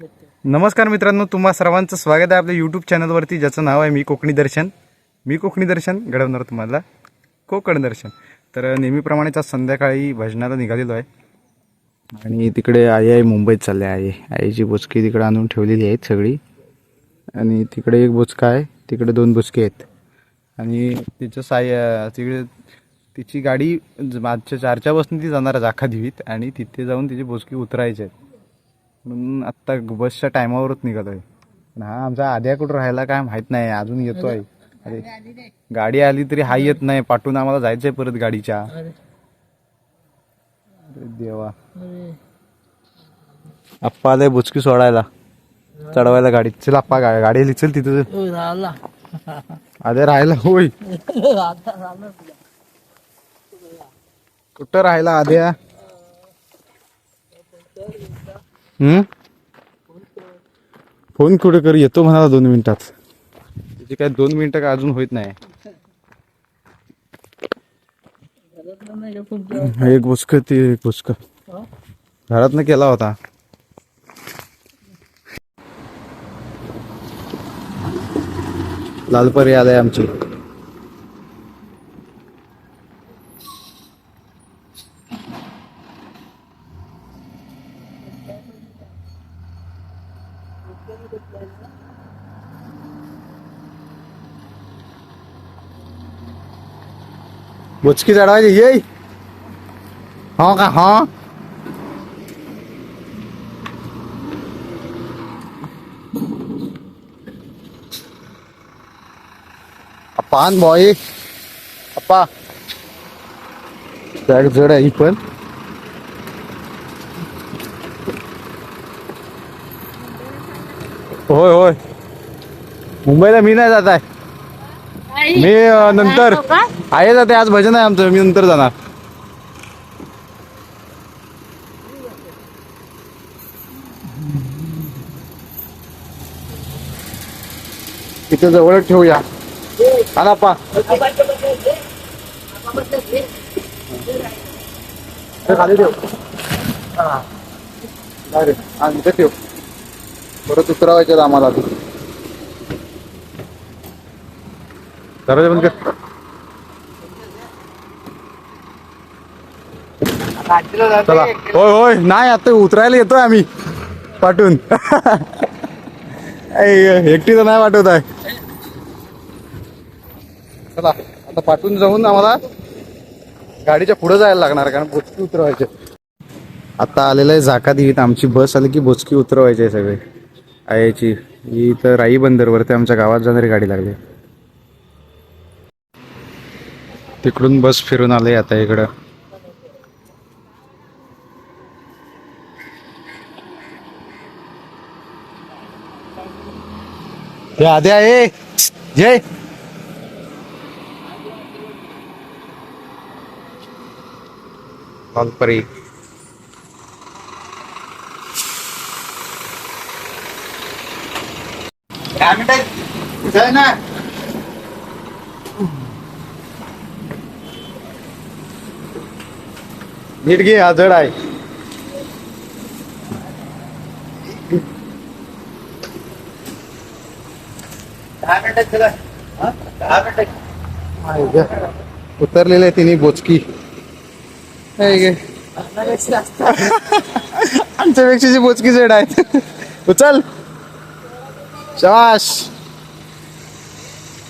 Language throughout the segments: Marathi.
नमस्कार मित्रांनो तुम्हा सर्वांचं स्वागत आहे आपल्या यूट्यूब चॅनलवरती ज्याचं नाव आहे मी कोकणी दर्शन. मी कोकणी दर्शन घडवणार तुम्हाला कोकण दर्शन. तर नेहमीप्रमाणेच आज संध्याकाळी भजनाला निघालेलो आहे. आणि तिकडे आई आई मुंबईत चालले आहे. आईची बोचकी तिकडे आणून ठेवलेली आहेत सगळी. आणि तिकडे एक बोचका आहे तिकडे दोन बोचके आहेत. आणि तिचं साय तिकडे तिची गाडी मागच्या चारच्या बसने ती जाणार आहे जाखा आणि तिथे जाऊन तिची बोचकी उतरायची आहेत म्हणून आत्ता बसच्या टायमावरच निघालो आहे. पण हा आमचा आद्या कुठं राहायला काय माहीत नाही अजून येतोय. अरे गाडी आली तरी हा येत नाही पाठवून आम्हाला जायचंय परत गाडीच्या. अरे. देवा. आप्पा आलाय बुचकी सोडायला चढवायला गाडीत. चल आप्पा गा- गाडी आली चल तिथं. झाला आद्या राहायला होय. आता कुठं राहायला आद्या? हम्म? फोन कुठे कर? येतो म्हणाला दोन मिनिटात. त्याची काय दोन मिनिटं काय अजून होत नाही. का एक बुचक ते एक बुचक. घरातनं केला होता. लालपरी आलाय आमची. बुचकी चढवायची ये हा का हा। पान बॉय अप्पा। बॅग जड आहे पण होय होय मुंबईला मी नाही जात आहे मी अं, नंतर आहे जाते आज भजन आहे आमचं मी नंतर जाणार. इथे जवळच ठेवूया. आला पा. खाली ठेव. हा. हा, इथे ठेव. परत उतरावायचे आम्हाला आधी. दरवाजा बंद कर. चला. होय होय. नाही आता उतरायला येतोय आम्ही. पाठवून. एकटी तर नाही पाठवत आहे. चला आता पाठवून जाऊन आम्हाला गाडीच्या पुढे जायला लागणार कारण बोचकी उतरवायचे आता आलेलं आहे झाका देवीत आमची बस आली की बोचकी उतरवायची आहे सगळे. आयाची ही तर राई बंदरवरती आमच्या गावात जाणारी गाडी लागली. तिकडून बस फिरून आले आता इकडं. हे आद्या आहे जय लालपरी जाय ना? नीट घे हा जड आहे. उतरलेले आहे तिने बोचकी. हे घे. आमच्यापेक्षा जी बोचकी जड आहेत. उचल. शबाश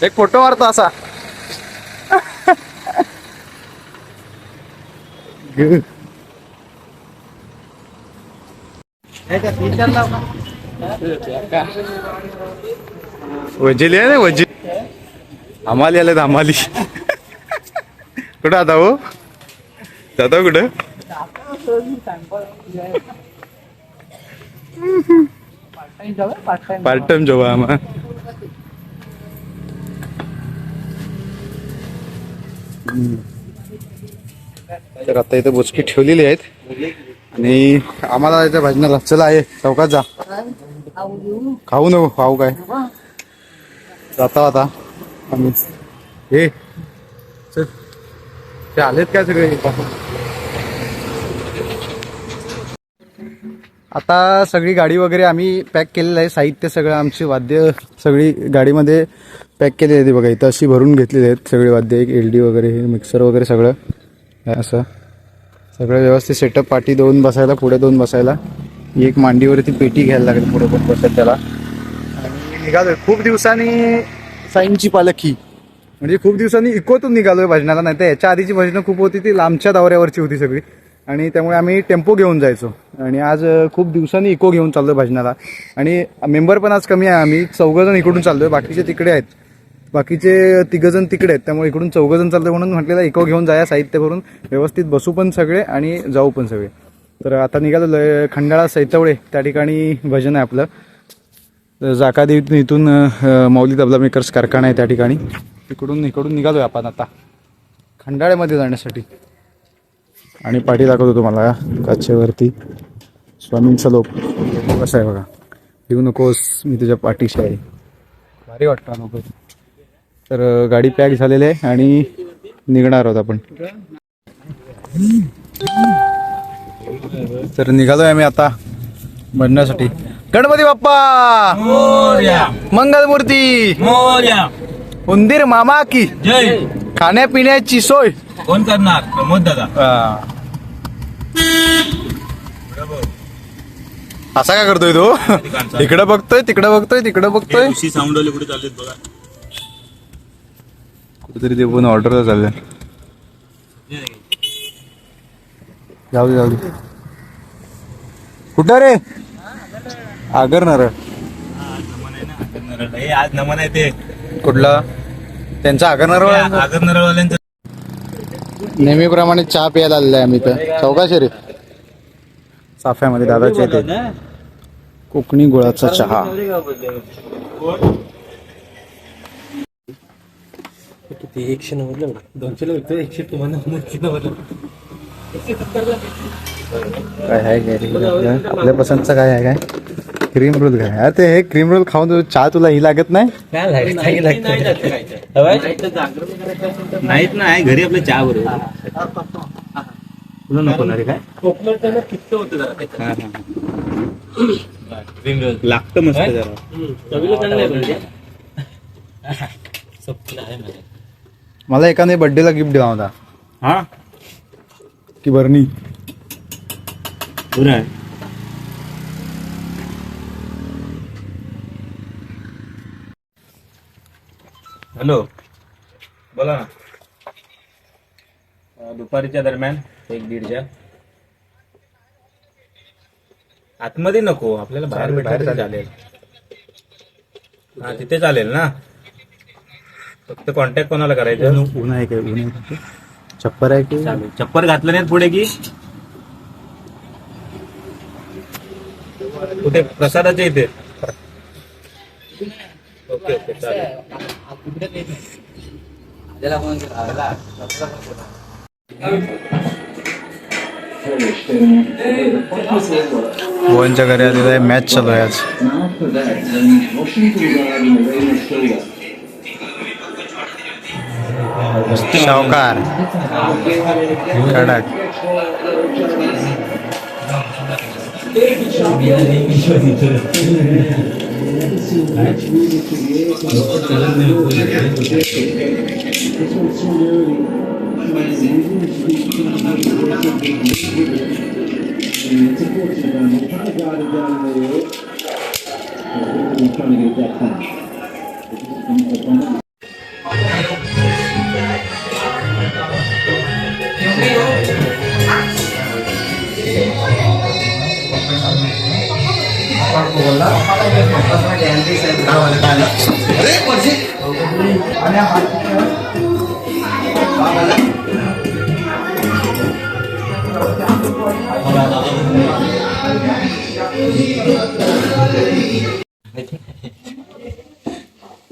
एक फोटो मारतो असा घे. वजेली आहे ना वजील आम्हाला आले आम्हाली कुठं आता हो? जाता कुठं? पार्ट टाइम जॉब आहे आम्हा. तर आता इथे बोचकी ठेवलेली आहेत. आणि आम्हाला इथे भजनाला चला आहे. चौकात जा. खाऊ नको खाऊ काय? जाता आता आम्ही. हे. चल. ते आलेत काय सगळे? आता सगळी गाडी वगैरे आम्ही पॅक केलेलं आहे. साहित्य सगळं आमची वाद्य सगळी गाडीमध्ये पॅक केलेली आहे बघा. इथं अशी भरून घेतलेली आहेत सगळी वाद्य एक एल डी वगैरे हे मिक्सर वगैरे सगळं. असं. सगळं व्यवस्थित सेटअप पाठी दोन बसायला पुढे दोन बसायला. एक मांडीवरती पेटी घ्यायला लागेल पुढे पण बसत त्याला. आणि निघालोय. खूप दिवसांनी साईंची पालखी. म्हणजे खूप दिवसांनी इकोतून निघालोय भजनाला नाही तर याच्या आधीची भजनं खूप होती ती लांबच्या दौऱ्यावरची होती सगळी. आणि त्यामुळे आम्ही टेम्पो घेऊन जायचो. आणि आज खूप दिवसांनी इको घेऊन चाललोय भजनाला. आणि मेंबर पण आज कमी आहे आम्ही चौघजण इकडून चाललोय बाकीचे तिकडे आहेत. बाकीचे तिघजण तिकडे आहेत त्यामुळे इकडून चौघजण चालतं म्हणून म्हटलेलं इको घेऊन जाया साहित्य भरून. व्यवस्थित बसू पण सगळे आणि जाऊ पण सगळे. तर आता निघालो खंडाळा सैतवळे त्या ठिकाणी भजन आहे आपलं. जाकादेवीतून इथून मौली माऊली तबला मेकर्स कारखाना आहे त्या ठिकाणी. इकडून इकडून निघालोय आपण आता. खंडाळ्यामध्ये जाण्यासाठी. आणि पाठी दाखवतो तुम्हाला काचेवरती. स्वामींचा लोक. कसं आहे बघा. येऊ नकोस मी तुझ्या पाठीशी आहे. भारी वाटतं नको तर गाडी पॅक झालेली आहे आणि निघणार आहोत आपण. तर निघालोय आम्ही आता बनण्यासाठी. गणपती बाप्पा! मंगलमूर्ती! मोर्या. उंदीर मामा की जय. खाण्यापिण्याची सोय. कोण करणार? प्रमोद दादा. असा काय करतोय तो? इकडं बघतोय तिकडं बघतोय तिकडं बघतोय. साऊंडवले कुठे चाललेत बघा. कुठेतरी ते पण ऑर्डर चाललं. जाऊ दे जाऊ दे. कुठं रे? आगर नारळ आज नमन आहे ते कुठला? त्यांचा आगर नारळ आहे. आगर नरळवाल्यांचं नेहमीप्रमाणे चहा प्यायला आलेला आहे आम्ही तर चौकाशे रे. साफ्यामध्ये दादाचे ते. कोकणी गुळाचा चहा. एकशे नव्वद दोनशे विकतो एकशे तुम्हाला काय आहे काय रे आपल्या- पसंतचा काय आहे काय? क्रीम रोल काय अरे ते हे क्रीम रोल खाऊन तू- चहा तुला ही लागत नाही? काय लागतं नाहीत नाही घरी आपल्या चहा बरोबर तुला नको ना रे काय? लागतं मस्त जरा. मला एकाने बर्थडेला गिफ्ट दिला होता. हा? की बरणी. बरं आहे. हॅलो. बोला ना. अं, दुपारीच्या दरम्यान एक दीडच्या आतमध्ये नको आपल्याला बाहेर बाहेर चालेल. हा तिथे चालेल ना? फक्त कॉन्टॅक्ट कोणाला करायचं? ऊन आहे काय? ऊन आहे चप्पर आहे की? चालेल. चप्पल घातलं नाही पुढे की? कुठे? प्रसादाच्या इथे? ओके ओके चालेल. भुवनच्या घरी आलेला आहे मॅच चालू आहे आज. શાહુકાર કડક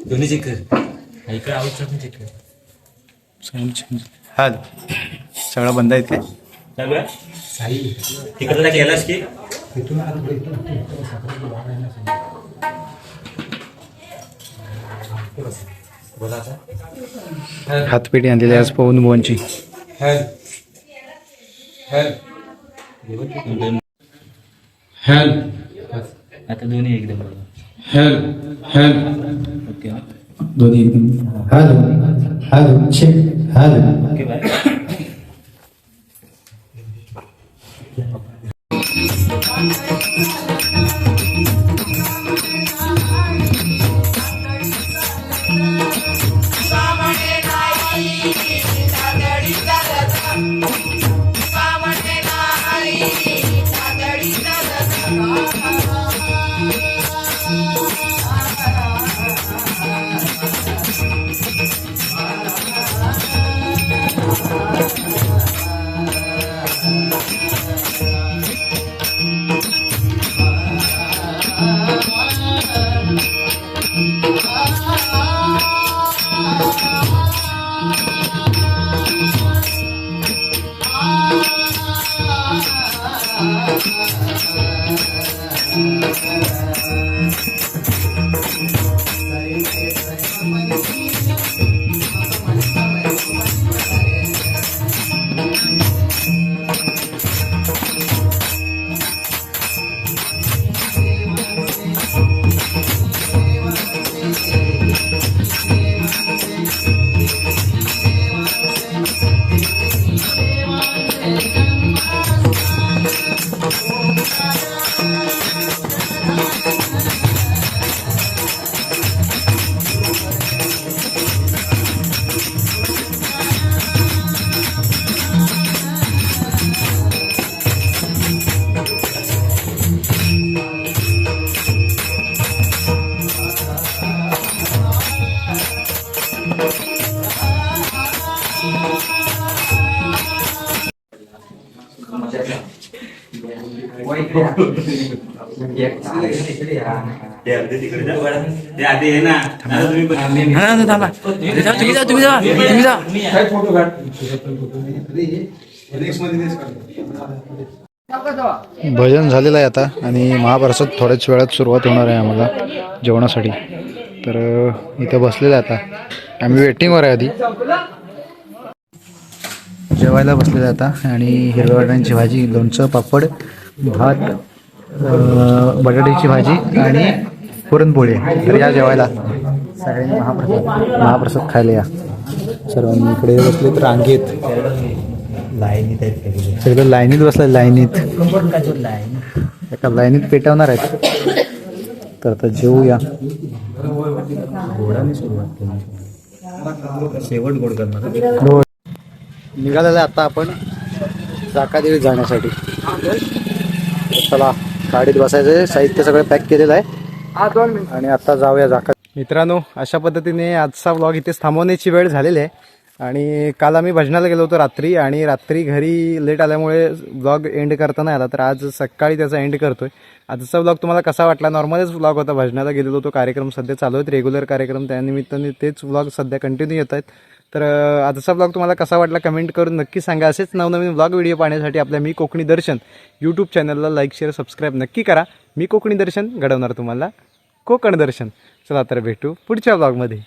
दोन्ही चेक कर इकडे आऊटचा पण चेक कर हा सगळं बंद आहे ते चालू आहे तिकडला गेलास की? हातपेटी आणलेली आज पवन भुवनची हेल्प आता दोन्ही एकदम बरोबर हेल्प हेल्प ओके दोन्ही एकदम hello. Hello. Check hello. Okay bye. ते जा. भजन झालेलं आहे आता आणि महाप्रसाद थोड्याच वेळात सुरुवात होणार आहे आम्हाला जेवणासाठी तर इथं बसलेलं आहे आता आम्ही वेटिंगवर आहे आधी जेवायला बसलेलं आहे आता आणि हिरव्या वाटाण्याची भाजी लोणचं पापड भात बटाट्याची भाजी आणि पुरणपोळी. तर या जेवायला सगळ्यांनी महाप्रसाद महाप्रसाद खायला या. सर्वांनी इकडे बसले तर रांगेत. सगळं लाईनीत बसलाय लाईनीत. एका लाईनीत पेटवणार आहेत. तर आता जेवूया शेवट गोड करणार. निघालेलं आता आपण जाकादेवी जाण्यासाठी. चला गाडीत बसायचं साहित्य सगळं पॅक केलेलं आहे. आणि आता जाऊया जाका मित्रांनो अशा पद्धतीने आजचा व्लॉग इथेच थांबवण्याची वेळ झालेली आहे. आणि काल आम्ही भजनाला गेलो होतो रात्री आणि रात्री घरी लेट आल्यामुळे व्लॉग एंड करता नाही आला. तर आज सकाळी त्याचा एंड करतोय. आजचा व्लॉग तुम्हाला कसा वाटला? नॉर्मलच व्लॉग होता. भजनाला गेलेलो होतो. कार्यक्रम सध्या चालू आहेत. रेग्युलर कार्यक्रम त्यानिमित्ताने तेच व्लॉग सध्या कंटिन्यू येत आहेत. तर आजचा ब्लॉग तुम्हाला कसा वाटला कमेंट करून नक्की सांगा. असेच नवनवीन ब्लॉग व्हिडिओ पाहण्यासाठी आपल्या मी कोकणी दर्शन यूट्यूब चॅनलला लाईक शेअर सबस्क्राईब नक्की करा. मी कोकणी दर्शन घडवणार तुम्हाला. कोकण दर्शन. चला तर भेटू पुढच्या ब्लॉगमध्ये